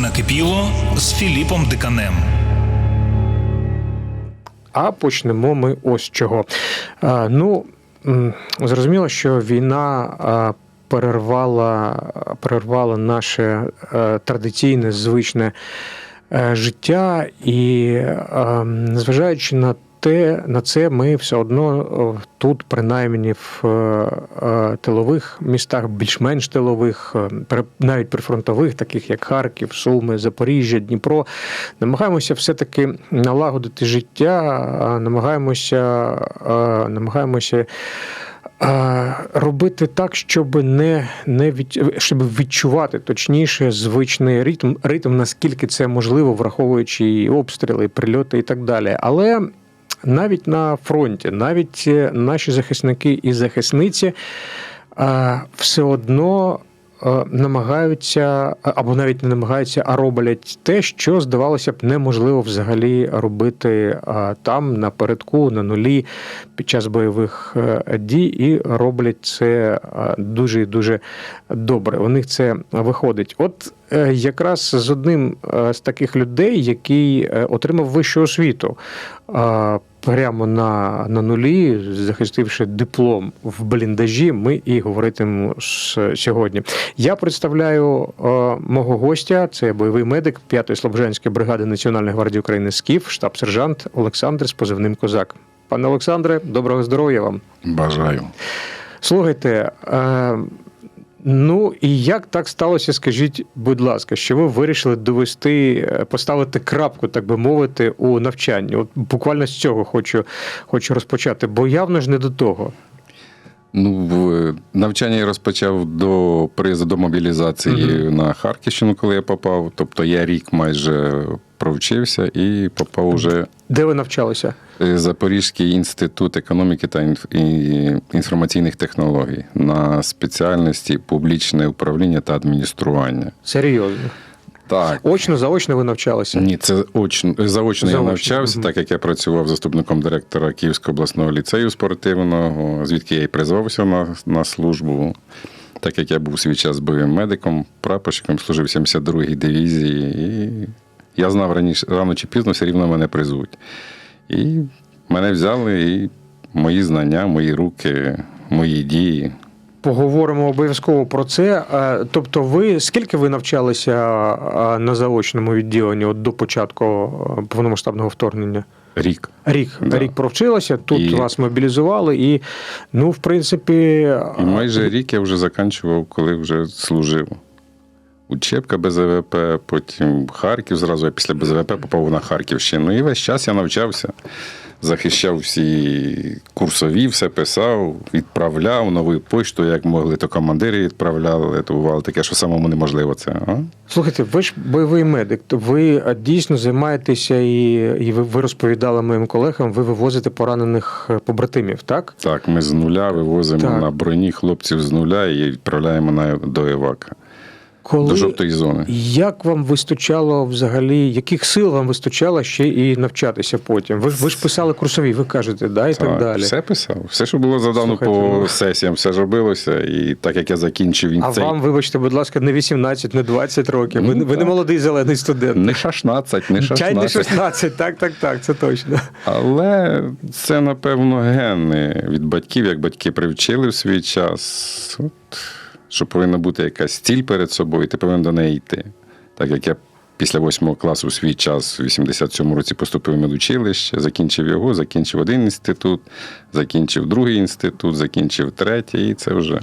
накипіло з Філіпом Диканем. А почнемо ми ось чого. А, ну, зрозуміло, що війна а, перервала, перервала наше е, традиційне, звичне е, життя, і е, незважаючи на те, на це ми все одно е, тут, принаймні в е, е, тилових містах, більш-менш тилових, навіть прифронтових, таких як Харків, Суми, Запоріжжя, Дніпро, намагаємося все-таки налагодити життя, намагаємося, намагаємося. Робити так, щоб не, не від, щоб відчувати точніше звичний ритм, ритм, наскільки це можливо, враховуючи і обстріли, і прильоти і так далі. Але навіть на фронті, навіть е, наші захисники і захисниці все одно е, намагаються, або навіть не намагаються, а роблять те, що здавалося б неможливо взагалі робити там, напередку, на нулі під час бойових е, дій, і роблять це дуже і дуже добре. У них це виходить. От е, якраз з одним е, з таких людей, який е, отримав вищу освіту. Прямо на, на нулі, захистивши диплом в бліндажі, ми і говоритимемо сьогодні. Я представляю е, мого гостя, це бойовий медик 5-ї Слобожанської бригади Національної гвардії України СКІФ, штаб-сержант Олександр з позивним Козак. Пане Олександре, доброго здоров'я вам. Бажаю. Слухайте, е, ну і як так сталося, скажіть, будь ласка, що ви вирішили довести, е, поставити крапку, так би мовити, у навчанні? От буквально з цього хочу, хочу розпочати, бо явно ж не до того. Ну, в- навчання я розпочав до приїзду до мобілізації на Харківщину, коли я попав. Тобто я рік майже провчився і попав уже Де ви навчалися? Запорізький інститут економіки та інф- інформаційних технологій на спеціальності публічне управління та адміністрування. Серйозно. Так. Очно, заочно ви навчалися? Ні, це очно заочно я навчався, мгм. так як я працював заступником директора Київського обласного ліцею спортивного, звідки я і призвався на, на службу. Так як я був свій час бойовим медиком, прапорщиком, служив 72-й дивізії, і я знав раніше, рано чи пізно все рівно мене призвуть. І мене взяли, і мої знання, мої руки, мої дії. Поговоримо обов'язково про це. Е, Тобто, ви скільки ви навчалися е, на заочному відділенні от до початку е, повномасштабного вторгнення? Рік. Рік Да. рік провчилася, тут І- вас мобілізували, і ну, в принципі, І майже рік я вже заканчував, коли вже служив. Учебка БЗВП, потім Харків зразу, я після БЗВП попав на Харківщину. І весь час я навчався, захищав всі курсові, все писав, відправляв нову пошту, як могли, то командири відправляли, то бувало таке, що самому неможливо це. А? слухайте, ви ж бойовий медик. то Ви дійсно займаєтеся і, і ви, ви розповідали моїм колегам, ви вивозите поранених е, побратимів, так? Так, ми з нуля вивозимо Так. на броні хлопців з нуля і відправляємо на, до Евака, Коли до жовтої зони. як вам вистачало взагалі, яких сил вам вистачало ще і навчатися потім? Ви, ж- ви ж писали курсові, ви кажете, да, і так, далі. Все писав. Все, що було задано Слухайте, по ну. сесіям, все ж робилося. І так як я закінчив він А цей. вам, вибачте, будь ласка, не 18, не 20 років. ви, Ну, ви не молодий зелений студент. Не 16, не Чай не 16. 16, так, так, так, це точно. Але це, напевно, гени від батьків, як батьки привчили в свій час. От, що повинна бути якась ціль перед собою, і ти повинен до неї йти. Так як я після восьмого класу у свій час, в 87-му році, поступив в медучилище, закінчив його, закінчив один інститут, закінчив другий інститут, закінчив третій, і це вже.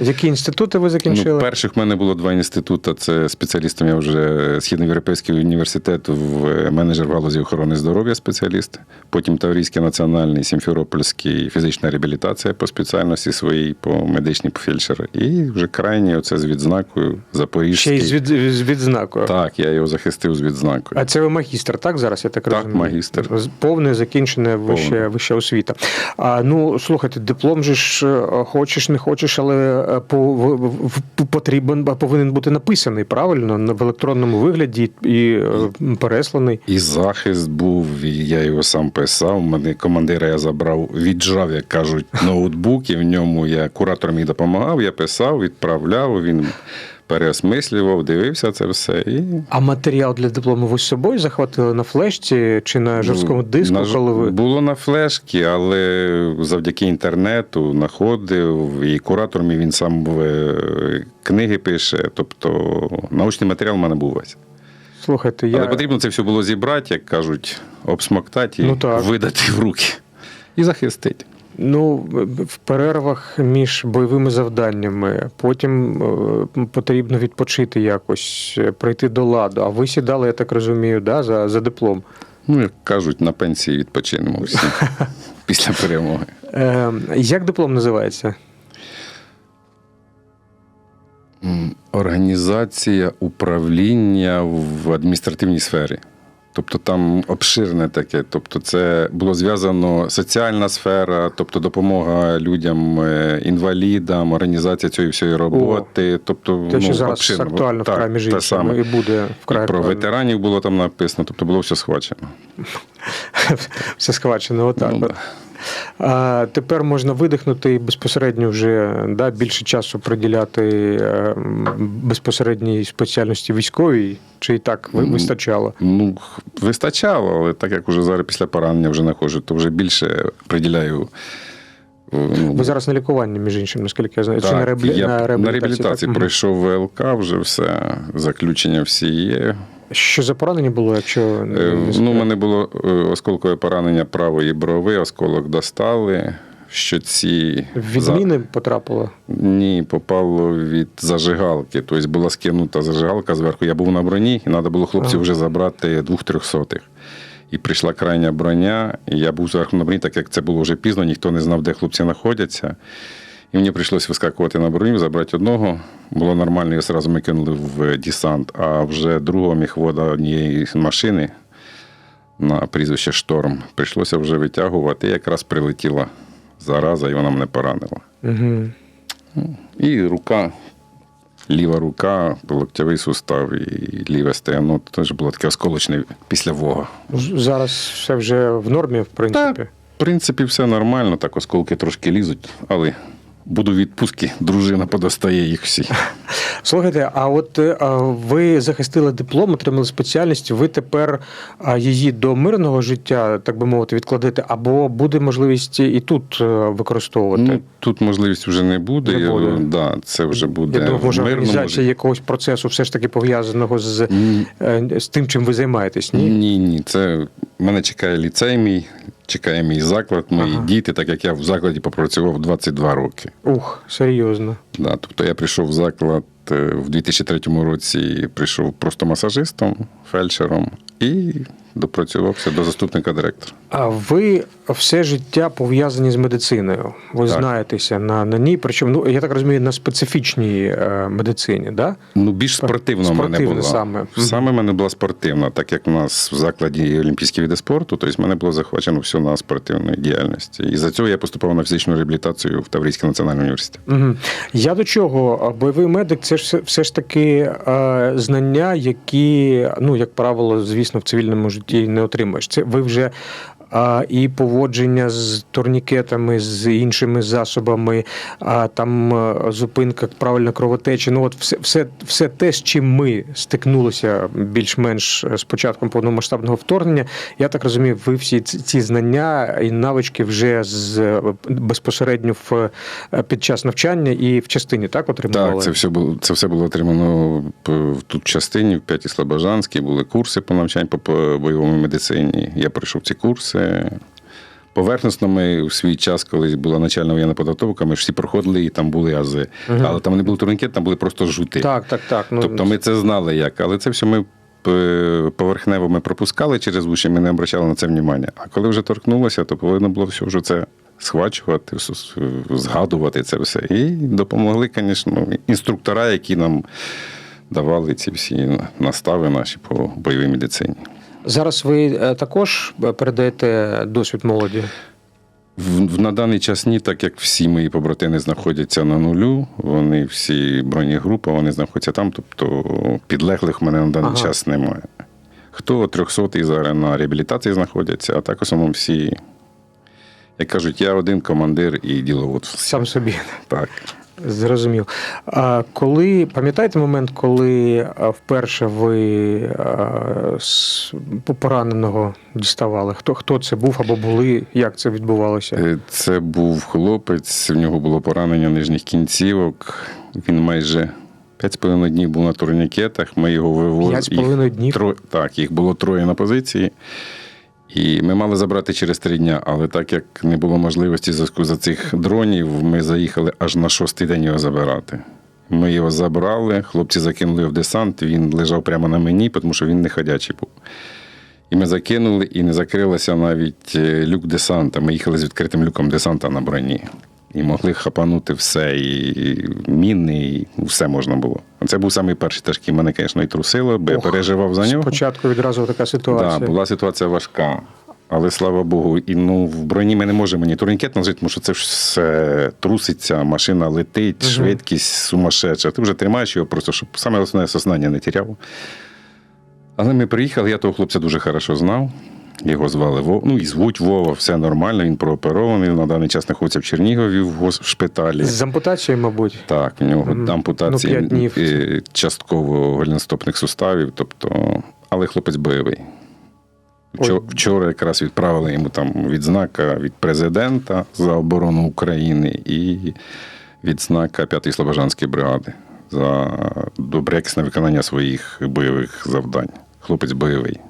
Які інститути ви закінчили? Ну, перших в мене було два інститути. Це спеціалістом я вже Східноєвропейський університет в е, менеджер в галузі охорони здоров'я спеціаліст. Потім Таврійський національний Сімферопольський фізична реабілітація по спеціальності своїй, по медичній по фельдшер. І вже крайній оце з відзнакою Ще й з, від, з відзнакою. Так, я його захистив з відзнакою. А це ви магістр, так зараз? Я так, Так, розумію? магістр. З- Повне закінчене вища, Повне. вища освіта. А ну слухайте, диплом же ж е, хочеш, не хочеш, але потрібен а повинен бути написаний правильно в електронному вигляді і е, пересланий. І захист був, і я його сам писав. Мене командира я забрав, віджав, як кажуть, ноутбук, і в ньому я куратор мені допомагав, я писав, відправляв. Він переосмислював, дивився це все. І А матеріал для диплому ви з собою захватили на флешці чи на жорсткому диску, На ж- коли ви. Було на флешки, але завдяки інтернету знаходив, і куратор мій він сам е, книги пише. Тобто научний матеріал в мене був весь. Слухайте, я. Але потрібно це все було зібрати, як кажуть, обсмоктати і Ну, видати в руки. І захистити. Ну, в перервах між бойовими завданнями, потім е, потрібно відпочити якось, е, прийти до ладу. А ви сідали, я так розумію, да, за, за диплом. Ну, як кажуть, на пенсії відпочинемо всі після перемоги. Е, як диплом називається? Організація управління в адміністративній сфері. Тобто там обширне таке. Тобто, це було зв'язано соціальна сфера, тобто допомога людям, е, інвалідам, організація цієї всієї роботи. Тобто, Те, що ну, зараз обширно. актуально Так, вкрай між те саме. і буде вкрай І про ветеранів було там написано, тобто було все схвачено. Все схвачено, отак. Ну, да. А тепер можна видихнути і безпосередньо вже да, більше часу приділяти е, безпосередній спеціальності військовій, чи і так ви- вистачало? Ну, вистачало, але так як уже зараз після поранення вже не ходжу, то вже більше приділяю. Ну, Ви зараз на лікуванні, між іншим, наскільки я знаю, чи на, реабілі... я на реабілітації? на реабілітації так? пройшов ВЛК, вже все, заключення всі є. Що за поранення було, якщо не- Е, Ну, у мене було е, осколкове поранення правої брови, осколок достали. Щоці в за- відміни потрапило? Ні, попало від зажигалки. Тобто була скинута зажигалка зверху. Я був на броні, і треба було хлопців Ага. вже забрати двох трьохсотих. І прийшла крайня броня, і я був зверху на броні, так як це було вже пізно, ніхто не знав, де хлопці знаходяться. І мені прийшлося вискакувати на броню, забрати одного. Було нормально, його одразу ми кинули в десант, а вже другого міхвода однієї машини на прізвище Шторм. Прийшлося вже витягувати. І якраз прилетіла зараза, і вона мене поранила. Угу. І рука, ліва рука, локтєвий сустав і ліве стегно теж було таке осколочне після вога. Зараз все вже в нормі, в принципі. В принципі, все нормально, так осколки трошки лізуть, але буду в відпустці, дружина подостає їх всі. Слухайте, а от е, ви захистили диплом, отримали спеціальність. Ви тепер її до мирного життя, так би мовити, відкладете, або буде можливість і тут е, використовувати? Ну, тут можливість вже не буде. Не буде. Да, це вже буде Я думаю, може, організація якогось процесу все ж таки пов'язаного з, е, з тим, чим ви займаєтесь, ні? ні, ні. Це мене чекає ліцей мій, чекає мій заклад, мої Ага. діти, так як я в закладі попрацював 22 роки. Ух, серйозно. Да, тобто я прийшов в заклад е, в 2003 році, прийшов просто масажистом, фельдшером і допрацювався до заступника директора. А ви все життя пов'язані з медициною. Ви Так. знаєтеся на, на ній, причому, ну, я так розумію, на специфічній е, медицині, да? Ну, більш спортивна в мене була. саме. Саме в мене була спортивна, так як у нас в закладі олімпійські види спорту, тобто в мене було захвачено все на спортивній діяльності. І за цього я поступав на фізичну реабілітацію в Таврійський національний університет. Угу. Я до чого? Бойовий медик це ж все, ж таки е, знання, які, ну, як правило, звісно, в цивільному житті не отримуєш. Це ви вже а, і поводження з турнікетами, з іншими засобами, а там е, зупинка правильно кровотечі. Ну, от все, все, все те, з чим ми стикнулися більш-менш з початком повномасштабного вторгнення. Я так розумію, ви всі ці знання і навички вже з е, безпосередньо в е, під час навчання і в частині так отримували? Так, це все було це все було отримано в тут частині, в п'ятій Слобожанській, були курси по навчанню по бойовому медицині. Я пройшов ці курси. Поверхносно ми в свій час, коли була начальна воєнна підготовка, ми ж всі проходили і там були ази. Мгм. Але там не були турнікет, там були просто жути. Так, так, так. Ну, Тобто ми це знали як, але це все ми е, поверхнево ми пропускали через уші, ми не обращали на це внимання. А коли вже торкнулося, то повинно було все вже це схвачувати, згадувати це все. І допомогли, звісно, інструктора, які нам давали ці всі настави наші по бойовій медицині. Зараз ви е, також передаєте досвід молоді. В, в- на даний час ні, так як всі мої побратими знаходяться на нулю, вони всі бронегрупа, вони знаходяться там, тобто підлеглих в мене на даний Ага. час немає. Хто 300 зараз на реабілітації знаходяться, а так основному всі, як кажуть, я один командир і діловод. Сам собі. Так. Зрозумів. А коли пам'ятаєте момент, коли вперше ви з пораненого діставали? Хто хто це був або були? Як це відбувалося? Е, Це був хлопець, в нього було поранення нижніх кінцівок. Він майже 5,5 днів був на турнікетах. Ми його вивозили. П'ять з половиною днів? Тро... Так, їх було троє на позиції. І ми мали забрати через три дня, але так як не було можливості зв'язку за цих дронів, ми заїхали аж на шостий день його забирати. Ми його забрали, хлопці закинули в десант, він лежав прямо на мені, тому що він не ходячий був. І ми закинули, і не закрилася навіть е, люк десанта. Ми їхали з відкритим люком десанта на броні. І могли хапанути все, і міни, і все можна було. Це був самий перший тяжкий. Мене, звісно, і трусило, бо я переживав за нього. Спочатку відразу така ситуація. Да, була ситуація важка. Але слава Богу, і ну в броні ми не можемо ні турнікет нажити, тому що це ж все труситься, машина летить, Мгм. швидкість сумасшедша. Ти вже тримаєш його просто, щоб саме основне сознання не тіряв. Але ми приїхали, я того хлопця дуже хорошо знав. Його звали Вова. Ну і звуть Вова, все нормально, він прооперований. На даний час знаходиться в Чернігові в шпиталі. З ампутацією, мабуть. Так, в нього Мгм. ампутація Ну, днів. частково голеностопних суставів, тобто, але хлопець бойовий. Ой. Вчора якраз відправили йому там відзнака від президента за оборону України і відзнака 5-ї Слобожанської бригади за добре якісне виконання своїх бойових завдань. Хлопець бойовий.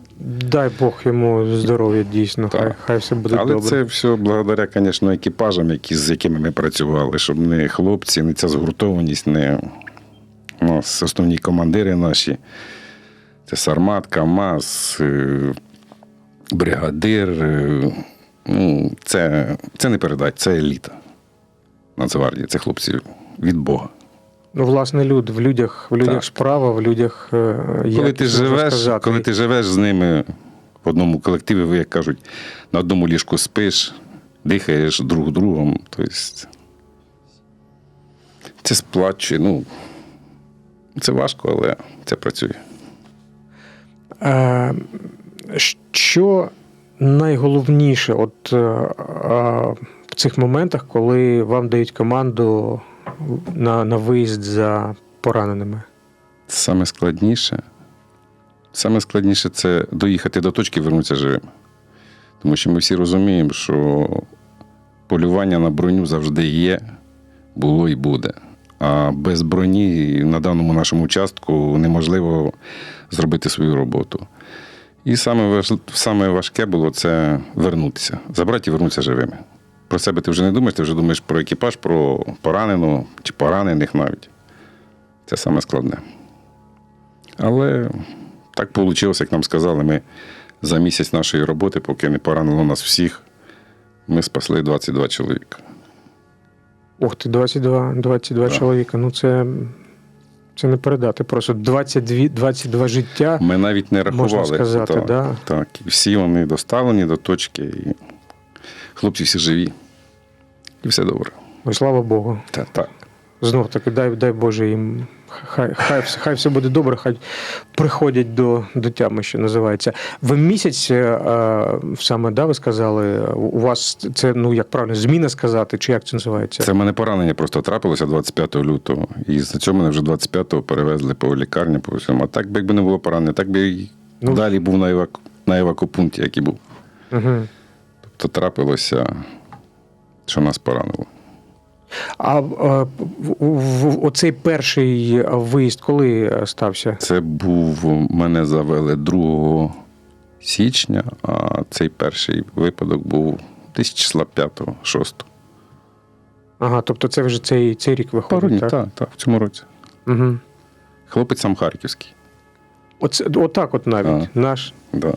Дай Бог йому здоров'я, дійсно. Так. Хай, хай все буде Але добре. це все благодаря, звісно, екіпажам, які, з якими ми працювали, щоб не хлопці, не ця згуртованість, не нас основні командири наші. Це Сармат, КАМАЗ, е, бригадир. е, Ну, це, це не передать, це еліта Нацгвардії. Це хлопці від Бога. Ну, власне, люд, в людях, в людях Так. справа, в людях. е, Коли ти, живеш, сказати? коли ти живеш з ними в одному колективі, ви, як кажуть, на одному ліжку спиш, дихаєш друг другом, тобто це сплачує. Ну, це важко, але це працює. Е, Що найголовніше, от е, е, в цих моментах, коли вам дають команду на, на виїзд за пораненими? Саме складніше. Саме складніше це доїхати до точки і вернутися живим. Тому що ми всі розуміємо, що полювання на броню завжди є, було і буде. А без броні на даному нашому участку неможливо зробити свою роботу. І саме, важке було це вернутися, забрати і вернутися живими. Про себе ти вже не думаєш, ти вже думаєш про екіпаж, про пораненого чи поранених навіть. Це саме складне. Але так вийшло, як нам сказали, ми за місяць нашої роботи, поки не поранило нас всіх, ми спасли 22 чоловіка. Ух ти, 22, 22 Так. чоловіка. Ну це, це не передати. Просто 22, 22 життя. Ми навіть не рахували. Можна сказати, так, да. так. Всі вони доставлені до точки, і хлопці всі живі. І все добре. Ну, слава Богу. Так, так. Знов таки, дай, дай Боже їм. Хай, хай, все- хай все буде добре, хай приходять до, до тями, що називається. Ви місяць е, е, саме, да, ви сказали, у вас це, ну як правильно, зміна сказати, чи як це називається? Це в мене поранення просто трапилося 25 лютого. І за цього мене вже 25-го перевезли по лікарні, по всьому. А так би якби не було поранення, так би і Ну. далі був на, евак... на евакопункті, як і був. Угу. То трапилося, що нас поранило. А е, оцей перший виїзд коли е, стався? Це був мене завели 2 січня, а цей перший випадок був десь числа 5-го, 6-го. Ага, тобто це вже цей, цей рік виходить, днів, так? так, так, в цьому році. Угу. Хлопець сам харківський. Оце, отак от навіть. Наш. Да.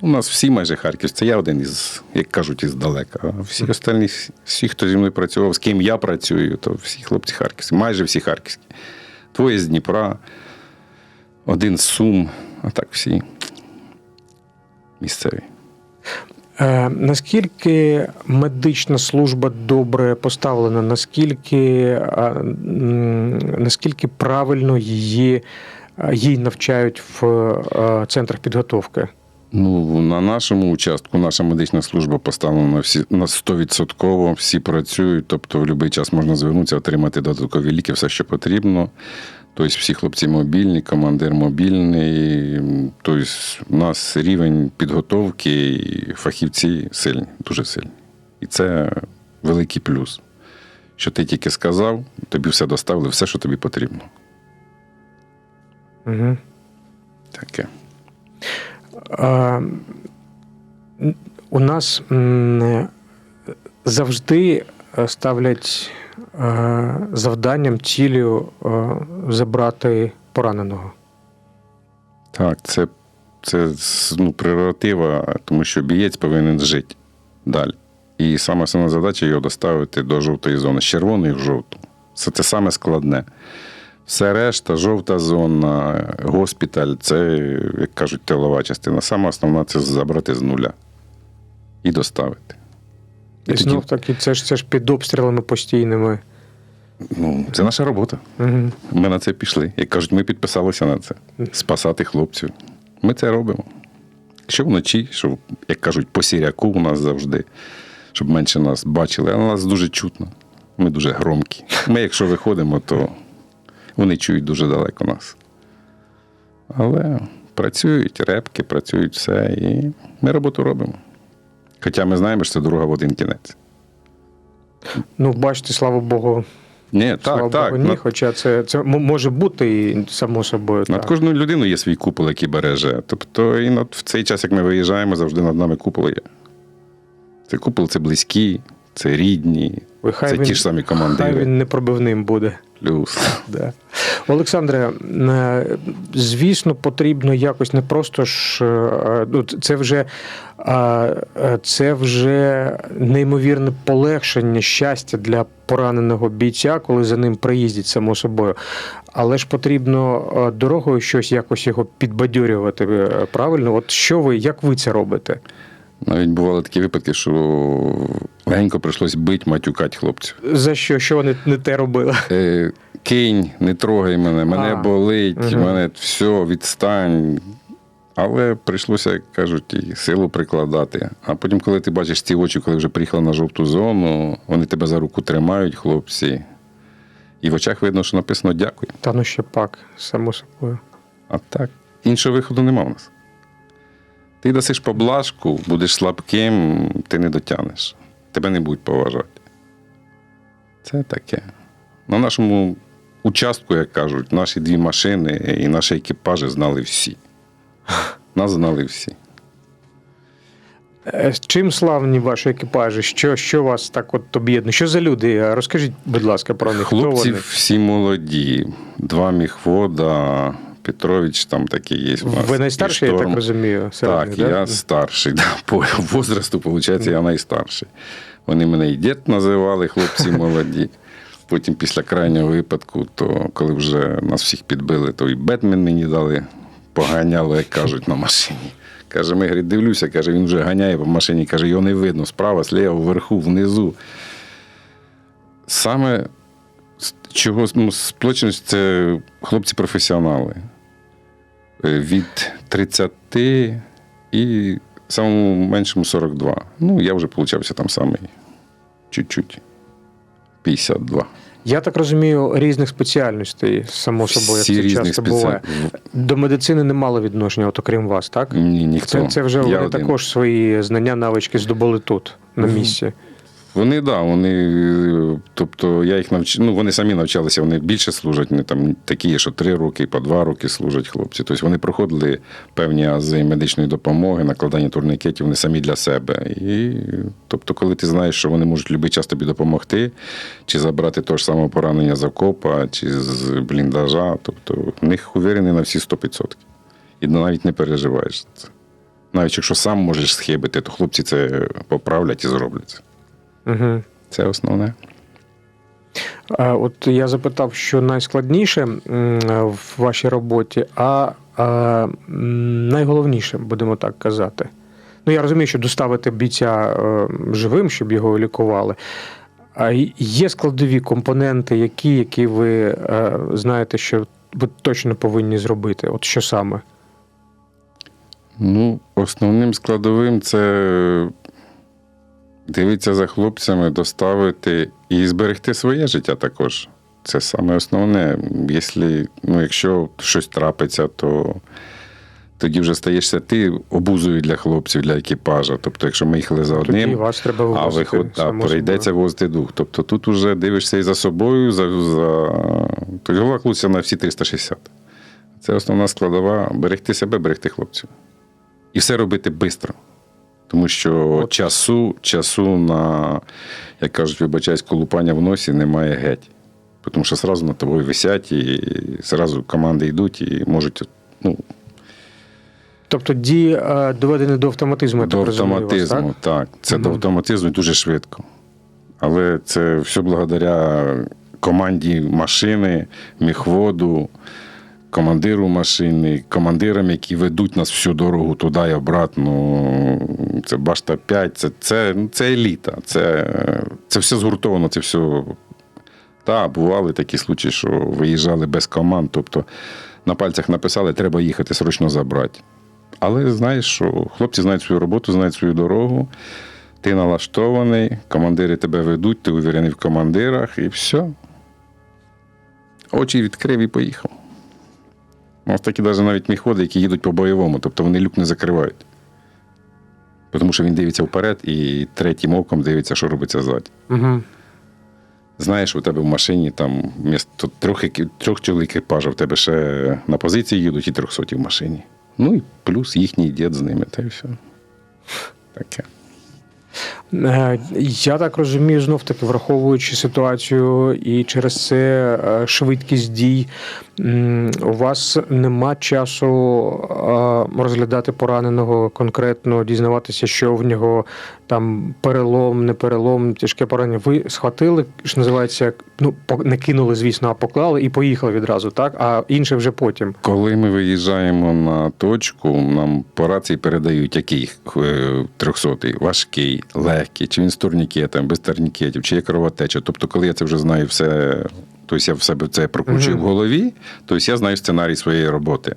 У нас всі майже харківські. Це я один із, як кажуть, із далека. А всі остальні, всі, хто зі мною працював, з ким я працюю, то всі хлопці харківські, майже всі харківські. Двоє з Дніпра, один з Сум, а так всі місцеві. Е, наскільки медична служба добре поставлена, наскільки, е, наскільки правильно її, е, їй навчають в е, центрах підготовки? Ну, на нашому участку наша медична служба поставлена на всі на 100%, всі працюють, тобто в будь-який час можна звернутися, отримати додаткові ліки, все, що потрібно. Тобто всі хлопці мобільні, командир мобільний. Тобто у нас рівень підготовки фахівці сильні, дуже сильні. І це великий плюс. Що ти тільки сказав, тобі все доставили, все, що тобі потрібно. Угу. У нас завжди е, ставлять е, завданням цілею е, забрати пораненого. Так, це, це ну, прерогатива, тому що бієць повинен жити далі. І саме основна задача його доставити до жовтої зони, з червоної в жовту. Це те саме складне. Все решта, жовта зона, госпіталь це, як кажуть, тилова частина. Саме основна це забрати з нуля і доставити. І тоді- знов таки, це ж це ж під обстрілами постійними. Ну, це наша робота. Угу. Ми на це пішли. Як кажуть, ми підписалися на це. Спасати хлопців. Ми це робимо. Що вночі, що, як кажуть, по сіряку у нас завжди, щоб менше нас бачили, але нас дуже чутно. Ми дуже громкі. Ми, якщо виходимо, то вони чують дуже далеко нас. Але працюють репки, працюють все, і ми роботу робимо. Хоча ми знаємо, що це дорога в один кінець. Ну, бачите, слава Богу, Ні, слава так, так. Богу, ні. на- Хоча це, це може бути і само собою. Над так. кожною людиною є свій купол, який береже. Тобто, і над, в цей час, як ми виїжджаємо, завжди над нами купол є. Це купол це близькі, це рідні, Ви хай це він- ті ж самі Хай командири. він непробивним буде. Плюс. Да. Олександре, е, звісно, потрібно якось не просто ж е, ну, це вже е, це вже неймовірне полегшення щастя для пораненого бійця, коли за ним приїздять, само собою. Але ж потрібно дорогою щось якось його підбадьорювати. Правильно, от що ви, як ви це робите? Навіть бували такі випадки, що легенько прийшлось бити, матюкати хлопців. За що? Що вони не те робили? Е, кинь, не трогай мене, мене А, болить, мгм. мене все, відстань. Але прийшлося, як кажуть, і силу прикладати. А потім, коли ти бачиш ці очі, коли вже приїхали на жовту зону, вони тебе за руку тримають, хлопці. І в очах видно, що написано дякую. Та ну ще пак, само собою. А так, іншого виходу нема в нас. Ти дасиш поблажку, будеш слабким, ти не дотягнеш. Тебе не будуть поважати. Це таке. На нашому участку, як кажуть, наші дві машини і наші екіпажі знали всі. Нас знали всі. Е, Чим славні ваші екіпажі? Що, що вас так от об'єднує? Що за люди? Розкажіть, будь ласка, про них. Хто вони? всі молоді. Два міхвода, Петрович там такий є. У нас. Ви найстарший, я так розумію. серед Так, них, я старший. Да, по возрасту, виходить, я найстарший. Вони мене і дід називали, хлопці молоді. Потім після крайнього випадку, то коли вже нас всіх підбили, то і Бетмен мені дали, поганяло, як кажуть, на машині. Каже, ми говорить, дивлюся, каже, він вже ганяє по машині, каже, його не видно справа, зліва, вверху, внизу. Саме чого ну, сплоченість це хлопці професіонали. Е, Від 30 і самому меншому 42. Ну, я вже получався там самий чуть-чуть. 52. Я так розумію, різних спеціальностей, само собою, Всі як це часто буває. До медицини не мало відношення, от окрім вас, так? Ні, ніхто. Це, це вже Я вони один. також свої знання, навички здобули тут, на місці. Вони, да, вони, тобто я їх навч... ну, вони самі навчалися, вони більше служать, вони там такі, що три роки, по два роки служать хлопці. Тобто вони проходили певні ази медичної допомоги, накладання турнікетів, вони самі для себе. І, тобто, коли ти знаєш, що вони можуть будь-який час тобі допомогти, чи забрати того ж самого поранення з окопа, чи з бліндажа, тобто в них уверений на всі 100%. І навіть не переживаєш це. Навіть якщо сам можеш схибити, то хлопці це поправлять і зроблять. Угу. Це основне. А, от я запитав, що найскладніше в вашій роботі, а, а найголовніше, будемо так казати. Ну, я розумію, що доставити бійця е, живим, щоб його лікували. А є складові компоненти, які, які ви е, знаєте, що ви точно повинні зробити. От що саме? Ну, основним складовим це дивитися за хлопцями, доставити і зберегти своє життя також. Це саме основне. Якщо, ну, якщо щось трапиться, то тоді вже стаєшся ти обузою для хлопців, для екіпажа. Тобто, якщо ми їхали за Тоді одним, вас треба а виход, а прийдеться возити дух. Тобто тут вже дивишся і за собою, за, за... Тобто голова клуться на всі 360. Це основна складова берегти себе, берегти хлопців. І все робити швидко. Тому що От. часу, часу на, як кажуть, вибачаюсь, колупання в носі немає геть. Тому що одразу над тобою висять, і зразу команди йдуть і можуть ну, Тобто дії е, доведені до автоматизму, до розумію, вас, автоматизму. так? так? Це до автоматизму дуже швидко. Але це все благодаря команді машини, міхводу, командиру машини, командирам, які ведуть нас всю дорогу туди і обратно. Це башта 5, це, це, це еліта. Це, це все згуртовано, це все. Та, бували такі случаї, що виїжджали без команд. Тобто на пальцях написали, треба їхати срочно забрати. Але знаєш, що хлопці знають свою роботу, знають свою дорогу. Ти налаштований, командири тебе ведуть, ти увірений в командирах, і все. Очі відкрив і поїхав. Ось такі навіть навіть міхводи, які їдуть по бойовому, тобто вони люк не закривають. Тому що він дивиться вперед і третім оком дивиться, що робиться ззаді. Угу. Знаєш, у тебе в машині там вмісто трьох, трьох чоловік екіпажа, в тебе ще на позиції їдуть і трьохсоті в машині. Ну і плюс їхній дід з ними, та й все. Таке. Е, Я так розумію, знов таки, враховуючи ситуацію і через це е, швидкість дій, у вас нема часу е, розглядати пораненого конкретно, дізнаватися, що в нього там перелом, не перелом, тяжке поранення. Ви схватили, що називається, ну не кинули, звісно, а поклали і поїхали відразу, так? А інше вже потім. Коли ми виїжджаємо на точку, нам по рації передають, який трьохсотий, важкий, легкий, чи він з турнікетом, без турнікетів, чи є кровотеча. Тобто, коли я це вже знаю все, тобто я в себе це прокручую Мгм. в голові, тобто я знаю сценарій своєї роботи.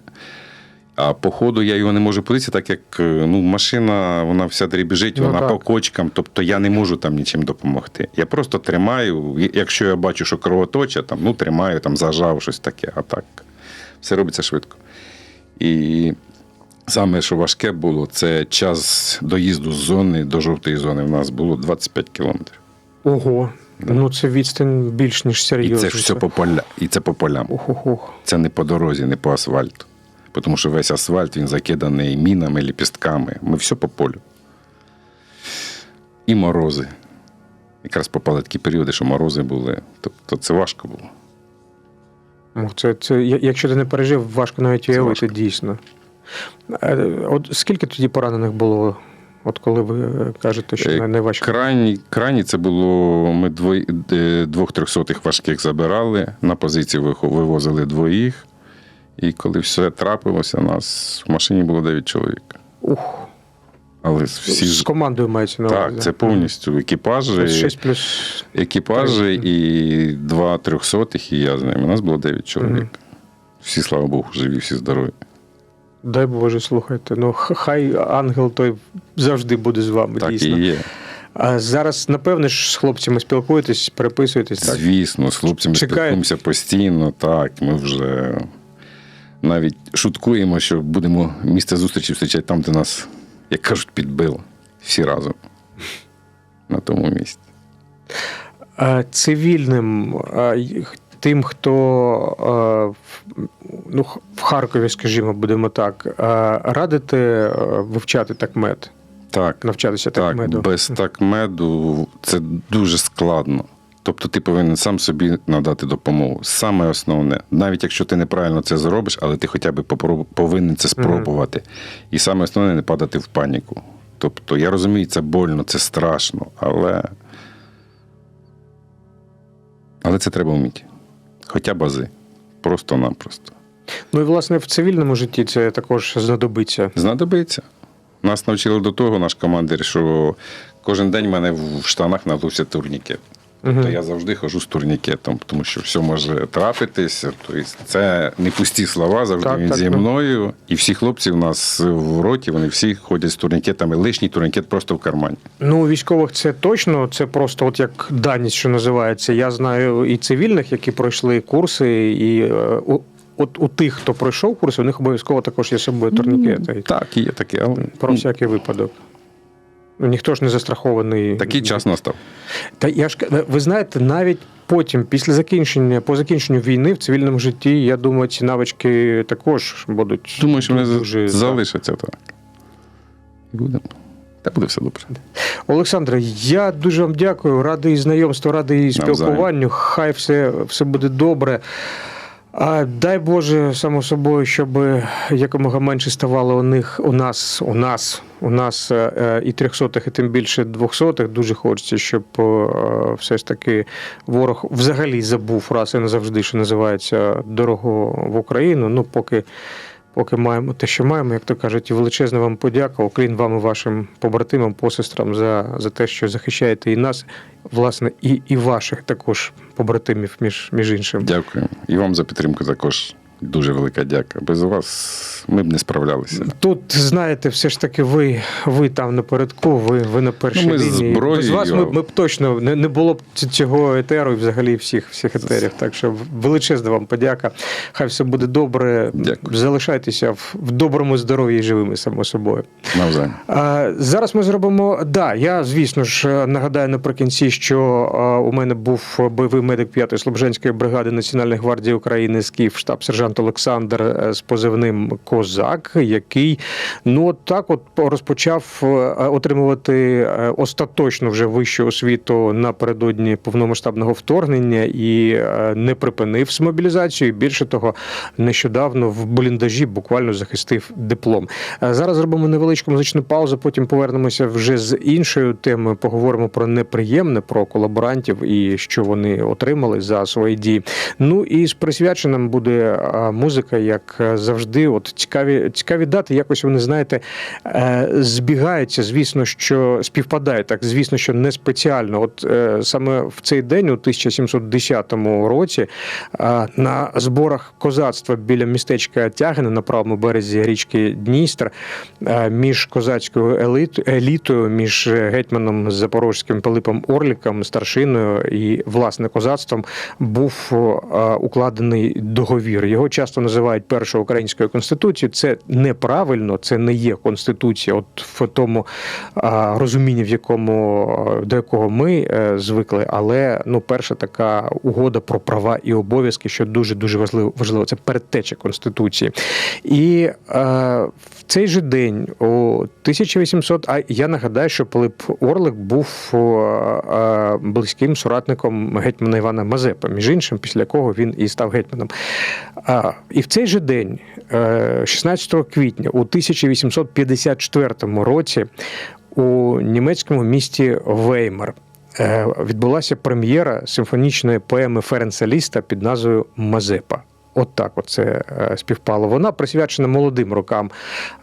А по ходу я його не можу подивитися, так як е, ну, машина, вона вся дрібіжить, Ну, вона так. по кочкам, тобто я не можу там нічим допомогти. Я просто тримаю, якщо я бачу, що кровоточа, там, ну, тримаю, там, зажав щось таке, а так. Все робиться швидко. І саме, що важке було, це час доїзду з зони до жовтої зони. В нас було 25 кілометрів. Ого, ну це відстань більш ніж І це ж все по поля, і це по полям. Ох-ох-ох. Це не по дорозі, не по асфальту. Тому що весь асфальт він закиданий мінами, ліпістками. Ми все по полю. І морози. Якраз попали такі періоди, що морози були. Тобто це важко було. Це, це, якщо ти не пережив, важко навіть уявити, дійсно. Е, От скільки тоді поранених було, от коли ви е, кажете, що Е, най- найважче? Крайні, крайні це було. Ми двох трьохсотих важких забирали, на позиції вивозили двоїх. І коли все трапилося, нас в машині було 9 чоловік. Ух, Але всі з командою мається на увазі. так, це повністю екіпажі. Тобто 6 плюс. екіпажі і два трьохсотих, і я з ними. У нас було 9 чоловік. Мгм. Всі, слава Богу, живі, всі здорові. Дай Боже, слухайте. Ну, хай ангел той завжди буде з вами, Так дійсно. і є. А зараз, напевне, ж з хлопцями спілкуєтесь, переписуєтесь, так? Звісно, з хлопцями Чекають. спілкуємося постійно. Так, ми вже навіть шуткуємо, що будемо місце зустрічі зустрічати там, де нас, як кажуть, підбило. Всі разом. На тому місці. А Цивільним, тим, хто в- ну, в Харкові, скажімо, будемо так, а, радите а, вивчати такмет, Так, навчатися так, такмеду? без такмеду це дуже складно. Тобто ти повинен сам собі надати допомогу. Саме основне, навіть якщо ти неправильно це зробиш, але ти хоча б повинен це спробувати. І саме основне не падати в паніку. Тобто, я розумію, це больно, це страшно, але. Але це треба вміти. Хоча б ази. Просто-напросто. Ну і власне в цивільному житті це також знадобиться. Знадобиться. Нас навчили до того, наш командир, що кожен день в мене в штанах надувся турнікет. Тобто я завжди хожу з турнікетом, тому що все може трапитись. Тобто це не пусті слова, завжди Так, він так, зі так. мною. І всі хлопці у нас в роті, вони всі ходять з турнікетами. Лишній турнікет просто в кармані. Ну, у військових це точно, це просто от як даність, що називається. Я знаю і цивільних, які пройшли курси, і е, у, от у тих, хто пройшов курси, у них обов'язково також є з собою турнікети. Так, і є таке, але Про всякий випадок. Ніхто ж не застрахований. такий час настав. Та я ж ви знаєте, навіть потім, після закінчення, по закінченню війни в цивільному житті, я думаю, ці навички також будуть Думаю, що вони дуже залишаться так. Будемо. Та буде все добре. Олександре, я дуже вам дякую. Радий знайомству, радий спілкуванню. Хай все, все буде добре. А дай Боже, само собою, щоб якомога менше ставало у них у нас, у нас, у нас е, е, і трьохсотих, і тим більше двохсотих. Дуже хочеться, щоб е, все ж таки ворог взагалі забув раз і назавжди, що називається дорогу в Україну. Ну, поки Поки маємо те, що маємо, як то кажуть, і величезна вам подяка, окрім вам і вашим побратимам, посестрам за, за те, що захищаєте і нас, власне, і, і ваших також побратимів, між, між іншим. Дякую. І вам за підтримку також дуже велика дяка. Без вас ми б не справлялися. Тут знаєте, все ж таки, ви, ви там напередку, ви, ви на першій Ну, ми лінії. зброєю. Без вас ми, ми б точно не, не було б цього етеру і взагалі всіх, всіх етерів. Так що величезна вам подяка. Хай все буде добре. Дякую. Залишайтеся в, в доброму здоров'ї і живими само собою. Навзаєм. А, Зараз ми зробимо. Да, я звісно ж нагадаю наприкінці, що а, у мене був бойовий медик 5-ї Слобожанської бригади Національної гвардії України з Київ, штаб сержант Олександр е, з позивним Козак, який ну от так от розпочав е, отримувати е, остаточно вже вищу освіту напередодні повномасштабного вторгнення і не припинив з мобілізацією. Більше того, нещодавно в бліндажі буквально захистив диплом. Зараз зробимо невеличку музичну паузу. Потім повернемося вже з іншою темою. Поговоримо про неприємне, про колаборантів і що вони отримали за свої дії. Ну і з присвяченим буде музика, як е, завжди. От цікаві, цікаві дати. Якось вони знаєте е, збігаються. Звісно, що співпадають так. Звісно, що не спеціально. От е, саме в цей день, у 1710 році, на зборах козацтва біля містечка Тягине на правому березі річки Дністр між козацькою елітою, між гетьманом Запорозьким Пилипом Орліком, старшиною і власне козацтвом був укладений договір. Його часто називають першою українською конституцією. Це неправильно, це не є конституція. От в тому а, розумінні, в якому до якого ми е, звикли, але ну перша така угода про права і обов'язки, що дуже дуже важливо важливо. Це передтеча конституції. І е, в цей же день, у 1800, а я нагадаю, що Пилип Орлик був е, е, близьким соратником гетьмана Івана Мазепи, між іншим, після якого він і став гетьманом. І в цей же день, е, 16 квітня, у 1854 році, у німецькому місті Веймар е, відбулася прем'єра симфонічної поеми Ференса Ліста під назвою Мазепа. От так от це е, співпало. Вона присвячена молодим рокам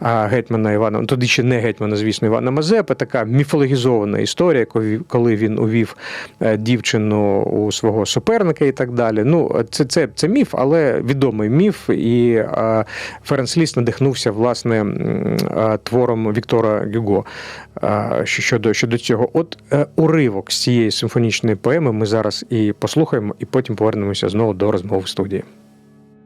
гетьмана Івана, ну, тоді ще не гетьмана, звісно, Івана Мазепи. Така міфологізована історія, коли- він увів е, дівчину у свого суперника і так далі. Ну, це, це, це міф, але відомий міф. І е, Ференц Ліст надихнувся власне е, твором Віктора Гюго е, щодо, щодо цього. От е, уривок з цієї симфонічної поеми ми зараз і послухаємо, і потім повернемося знову до розмови в студії.